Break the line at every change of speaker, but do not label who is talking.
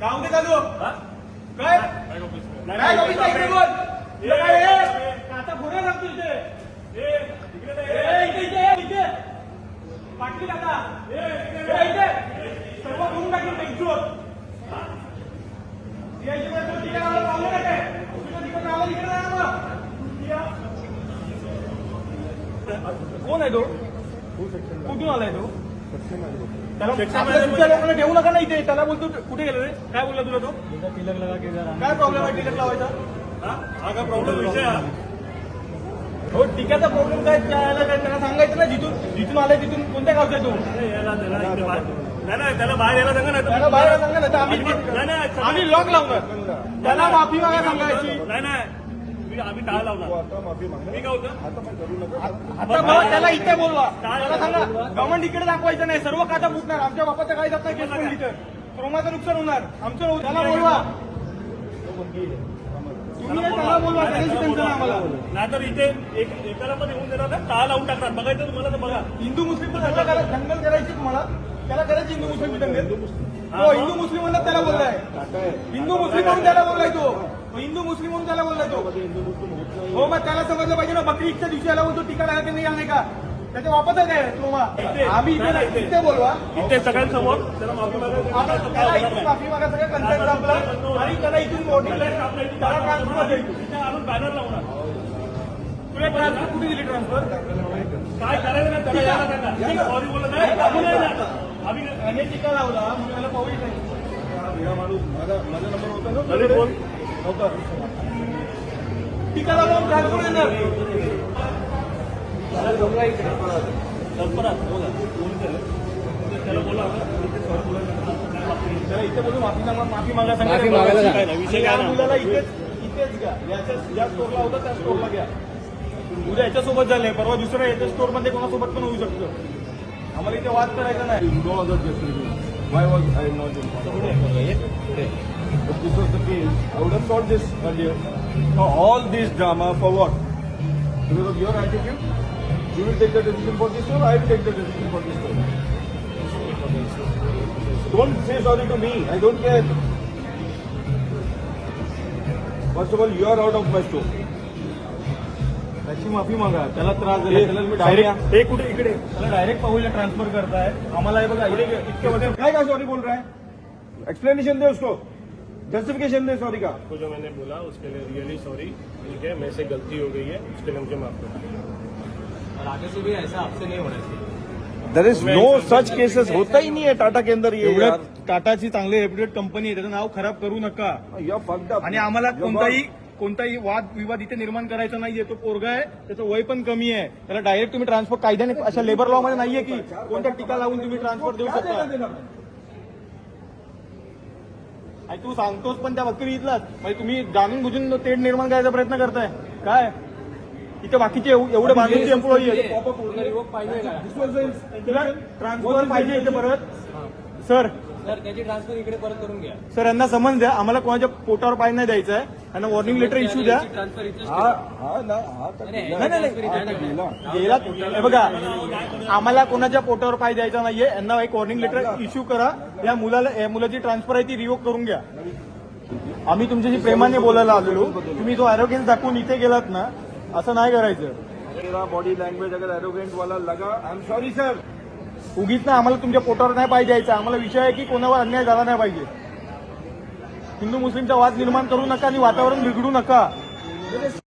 गाव दे चालू? काय. काय ऑफिसला इकडे बोल. तुला काय हे? आता पुढे लागतो इथे
ए,
इथे इथे ये, इथे पाटली काका ए, इथे सर्व करून टाकली यायची तिकडे लावलं काय? तुला तिकडे इकडे. या. कोण आहे तो? कुठून आलाय तो? त्याला आपल्या तुमच्या लोकांना ठेवू नका ना इथे. त्याला बोलतो कुठे गेलं रे? काय बोलला तुला तो? काय प्रॉब्लेम आहे टिकट लावायचा?
हा? हा का प्रॉब्लेम विषय हा?
हो टिकाचा प्रॉब्लेम काय? त्याला काय त्याला सांगायचं ना जिथून? जिथून आलाय तिथून कोणत्या गावचा आहे तो?
नाही, याला त्याला बाहेर- नाही नाही त्याला बाहेर यायला सांगा नाही
त्याला बाहेर सांगा ना आम्ही
नाही, नाही,
आम्ही लॉक लावणार. त्याला माफी मागा सांगायची.
नाही नाही. मी- आम्ही टाळ लावणार. मी काय होतं?
आता मला त्याला इथे बोलवा. सांगा गव्हर्नमेंट इकडे दाखवायचं नाही. सर्व खाता फुटणार. आमच्या बापाचं काही जात नाही? केस तर क्रोमाचं नुकसान होणार. आमचं त्याला बोलवा. तुम्ही नाही त्याला बोलवा. त्याच्याशी टेन्शन आहे आम्हाला.
नाहीतर इथे एक एकाला पण येऊन देणार ना. टाळ लावून टाकणार. बघायचं तुम्हाला तर बघा.
हिंदू मुस्लिम दंगल करायची तुम्हाला? त्याला करायची हिंदू मुस्लिम दंगल तो हिंदू मुस्लिम म्हणून त्याला बोललाय. हिंदू मुस्लिम म्हणून त्याला बोललाय तो. हिंदू मुस्लिम म्हणून त्याला बोललाय तो. हो मग त्याला समजलं पाहिजे ना बकरी ईदच्या दिवशी याला बोलतो टीका लागत नाही नाही का? त्याच्या वापस आहे आम्ही इथे नाही, इथे बोलवा.
इथे सगळ्यांसमोर. त्याला माफी
त्याला इथून मागा सगळं कन्सर्ट आपला आणि त्याला इथून त्याला ट्रान्सफर
आणून बॅनर लावणार.
तुला ट्रान्सफर कुठे दिली ट्रान्सफर
काय करायचं सॉरी बोलत नाही आम्ही.
याने टीका लावला पाऊल नाही.
माझा नंबर होता ना?
अरे बोल.
टीका
बोला बोल त्याला. त्याला बोला.
त्याला इथे बोलून माफी मागा माफी मागा सांगा
काय विषय.
मुलाला इथेच इथेच घ्या. याच्या ज्या स्टोरला होता त्या स्टोरला घ्या. उद्या याच्यासोबत झालंय. परवा दुसऱ्या याच्या स्टोरमध्ये कोणासोबत पण होऊ शकतं. आम्हाला इथे वाद करायचा नाही
no other justification. Why was I not informed? If this was the case, I would have thought this earlier. So all this drama for what? Because of your attitude? You will take the decision for this store, I will take the decision for this store. Don't say sorry to me, I don't care. First of all, you are out of my store.
माफ़ी मागा त्याला त्रास झाला त्याला मी direct
हे कुठे इकडे.
त्याला डायरेक्ट पाहूला ट्रान्सफर करताय. आम्हाला हे बघा इतके वर्ष
क्या क्या सॉरी बोल रहा है एक्सप्लेनेशन दे उसको. जस्टिफिकेशन दे सॉरी का?
जो मैंने बोला उसके लिए रियली सॉरी ठीक है? मेरे से गलती हो गई है उसके लिए मुझे माफ़ कर
और आगे से भी ऐसा आपसे नहीं होना चाहिए।
There is no such cases होता ही नहीं है टाटा के अंदर ये
टाटाची चांगली रेप्युटेड कंपनी आहे त्याचं नाव खराब करू नका. आणि आम्हाला कोणताही कोणताही वाद विवाद इथे निर्माण करायचा नाहीये. तो पोरगा आहे त्याचं वय पण कमी आहे. त्याला डायरेक्ट तुम्ही ट्रान्सफर कायद्याने अशा लेबर लॉ मध्ये नाहीये की कोणत्या टीका लावून तुम्ही ट्रान्सफर देऊ शकता. आणि तू सांगतोस पण त्या वकील इथलाच. म्हणजे तुम्ही जाणून बुजून तेढ निर्माण करायचा प्रयत्न करताय. काय? इथे बाकीचे एव- एवढे बाजूचे एम्प्लॉई आहेत. ट्रान्सफर पाहिजे इथे परत. सर
सर त्याची ट्रान्सफर इकडे परत करून घ्या.
सर यांना समज द्या. आम्हाला कोणाच्या पोटावर पाय नाही द्यायचं आहे. यांना वॉर्निंग लेटर इश्यू द्या
ट्रान्सफर इथेच
हा हा ना हा तर
नाही,
दिला.
नाही, नाही,
transfer इथेच टाका.
गेला. हे बघा आम्हाला कोणाच्या पोटावर पाय द्यायचा नाहीये. यांना एक वॉर्निंग लेटर इश्यू करा. या मुलाला या मुलाची ट्रान्सफर आहे ती रिवोक करून घ्या. आम्ही तुमच्याशी प्रेमाने बोलायला आलेलो. तुम्ही जो आरोग्य दाखवून इथे गेलात ना असं नाही करायचं.
मेरा बॉडी लैंग्वेज अगर एरोगेंट वाला लगा आई एम सॉरी सर
उगीच ना आम्हाला तुमच्या पोटावर नाही पाहिजे यायचा आम्हाला विषय आहे की कोणावर अन्याय झाला नाही पाहिजे. हिंदू मुस्लिमचा वाद निर्माण करू नका आणि वातावरण बिघडू नका.